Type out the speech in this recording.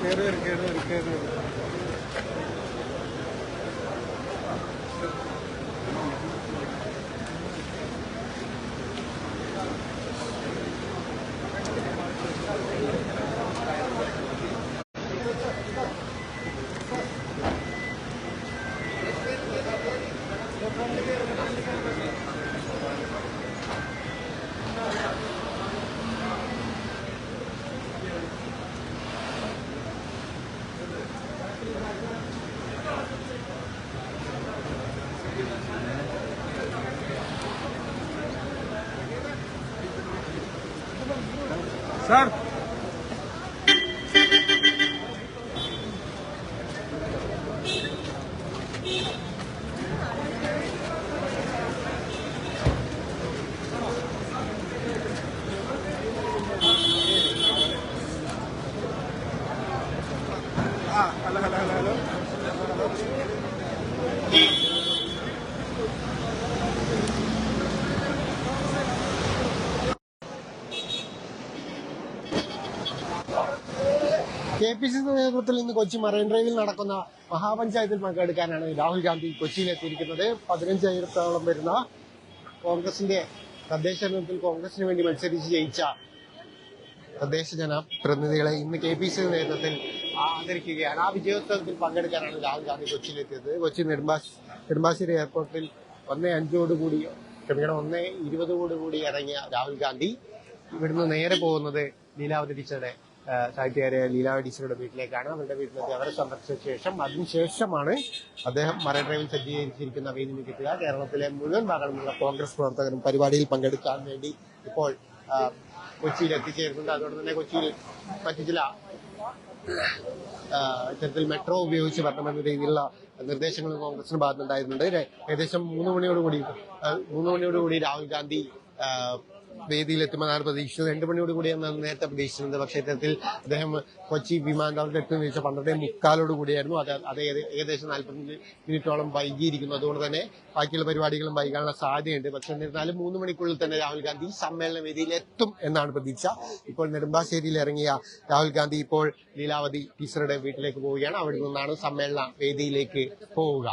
Querer, querer, querer. Sir. Hello hello hello hello. K P C നേതൃത്വത്തിൽ ഇന്ന് Kochi marine ഡ്രൈവിൽ നടക്കുന്ന മഹാപഞ്ചായത്തിൽ പങ്കെടുക്കാനാണ് രാഹുൽ ഗാന്ധി കൊച്ചിയിലെത്തിയിരിക്കുന്നത്. പതിനഞ്ചായിരത്തോളം വരുന്ന കോൺഗ്രസിന്റെ തദ്ദേശ തെരഞ്ഞെടുപ്പിൽ കോൺഗ്രസിന് വേണ്ടി മത്സരിച്ച് ജയിച്ച തദ്ദേശ ജനപ്രതിനിധികളെ ഇന്ന് കെ പി സി നേതൃത്വത്തിൽ ആദരിക്കുകയാണ്. ആ വിജയോത്സവത്തിൽ പങ്കെടുക്കാനാണ് രാഹുൽ ഗാന്ധി കൊച്ചിയിലെത്തിയത്. കൊച്ചി നെടുമ്പാശ് നെടുമ്പാശ്ശേരി എയർപോർട്ടിൽ ഒന്നേ അഞ്ചോടുകൂടി ക്ഷമിക്കണം ഒന്നേ ഇരുപതോടുകൂടി ഇറങ്ങിയ രാഹുൽ ഗാന്ധി ഇവിടുന്ന് നേരെ പോകുന്നത് ലീലാവതി ടീച്ചറുടെ സാഹിത്യകാരായ ലീലാവതി ടീച്ചറുടെ വീട്ടിലേക്കാണ്. അവരുടെ വീട്ടിലെത്തി. അവരെ സന്ദർശിച്ച ശേഷം അതിനുശേഷമാണ് അദ്ദേഹം മറൈൻ ഡ്രൈവിൽ സജ്ജീകരിച്ചിരിക്കുന്ന വേദിയിലേക്ക് കിട്ടുക. കേരളത്തിലെ മുഴുവൻ ഭാഗങ്ങളിലുള്ള കോൺഗ്രസ് പ്രവർത്തകരും പരിപാടിയിൽ പങ്കെടുക്കാൻ വേണ്ടി ഇപ്പോൾ കൊച്ചിയിൽ എത്തിച്ചേരുന്നുണ്ട്. അതുകൊണ്ട് തന്നെ കൊച്ചിയിൽ മറ്റു ചില ഇത്തരത്തിൽ മെട്രോ ഉപയോഗിച്ച് വരണമെന്ന രീതിയിലുള്ള നിർദ്ദേശങ്ങൾ കോൺഗ്രസിന് ഭാഗത്തുനിന്നുണ്ടായിരുന്നുണ്ട് രെ- ഏകദേശം മൂന്ന് മണിയോടുകൂടി മൂന്ന് മണിയോടുകൂടി രാഹുൽ ഗാന്ധി വേദിയിലെത്തുമെന്നാണ് പ്രതീക്ഷിച്ചത് രണ്ട് മണിയോട് കൂടിയാണ് നേരത്തെ പ്രതീക്ഷിച്ചത് പക്ഷേ ഇത്തരത്തിൽ അദ്ദേഹം കൊച്ചി വിമാനത്താവളത്തിൽ എത്തുന്ന വെച്ചാൽ പന്ത്രണ്ടേ മുക്കാലോട് കൂടിയായിരുന്നു. അത് അത് ഏകദേശം നാൽപ്പത്തഞ്ച് മിനിറ്റോളം വൈകിയിരിക്കുന്നു. അതുകൊണ്ട് തന്നെ ബാക്കിയുള്ള പരിപാടികളും വൈകാനുള്ള സാധ്യതയുണ്ട്. പക്ഷെ എന്നിരുന്നാലും മൂന്ന് മണിക്കുള്ളിൽ തന്നെ രാഹുൽ ഗാന്ധി സമ്മേളന വേദിയിൽ എത്തും എന്നാണ് പ്രതീക്ഷ. ഇപ്പോൾ നെടുമ്പാശ്ശേരിയിൽ ഇറങ്ങിയ രാഹുൽ ഗാന്ധി ഇപ്പോൾ ലീലാവതി ടീച്ചറുടെ വീട്ടിലേക്ക് പോവുകയാണ്. അവിടെ നിന്നാണ് സമ്മേളന വേദിയിലേക്ക് പോവുക.